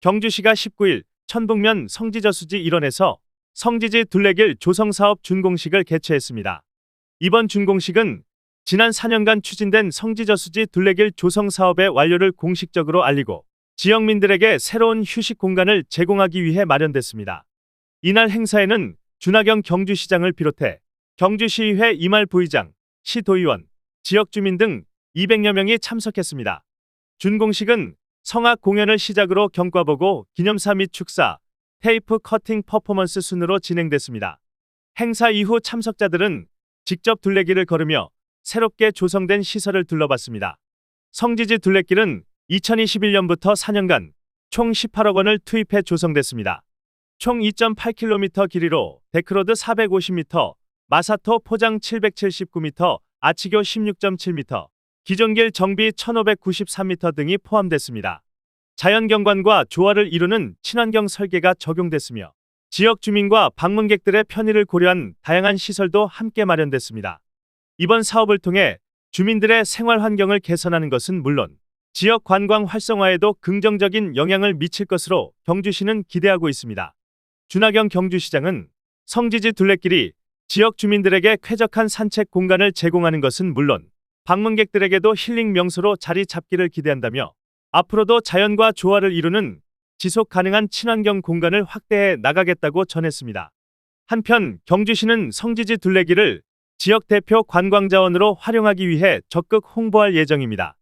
경주시가 19일 천북면 성지저수지 일원에서 성지지 둘레길 조성사업 준공식을 개최했습니다. 이번 준공식은 지난 4년간 추진된 성지저수지 둘레길 조성 사업의 완료를 공식적으로 알리고 지역민들에게 새로운 휴식 공간을 제공하기 위해 마련됐습니다. 이날 행사에는 준하경 경주시장을 비롯해 경주시의회 이말 부의장, 시도의원, 지역 주민 등 200여 명이 참석했습니다. 준공식은 성악 공연을 시작으로 경과보고 기념사 및 축사, 테이프 커팅 퍼포먼스 순으로 진행됐습니다. 행사 이후 참석자들은 직접 둘레길을 걸으며 새롭게 조성된 시설을 둘러봤습니다. 성지지 둘레길은 2021년부터 4년간 총 18억 원을 투입해 조성됐습니다. 총 2.8km 길이로 데크로드 450m, 마사토 포장 779m, 아치교 16.7m, 기존길 정비 1593m 등이 포함됐습니다. 자연경관과 조화를 이루는 친환경 설계가 적용됐으며 지역 주민과 방문객들의 편의를 고려한 다양한 시설도 함께 마련됐습니다. 이번 사업을 통해 주민들의 생활 환경을 개선하는 것은 물론 지역 관광 활성화에도 긍정적인 영향을 미칠 것으로 경주시는 기대하고 있습니다. 준하경 경주시장은 성지지 둘레길이 지역 주민들에게 쾌적한 산책 공간을 제공하는 것은 물론 방문객들에게도 힐링 명소로 자리 잡기를 기대한다며 앞으로도 자연과 조화를 이루는 지속 가능한 친환경 공간을 확대해 나가겠다고 전했습니다. 한편 경주시는 성지지 둘레길을 지역 대표 관광자원으로 활용하기 위해 적극 홍보할 예정입니다.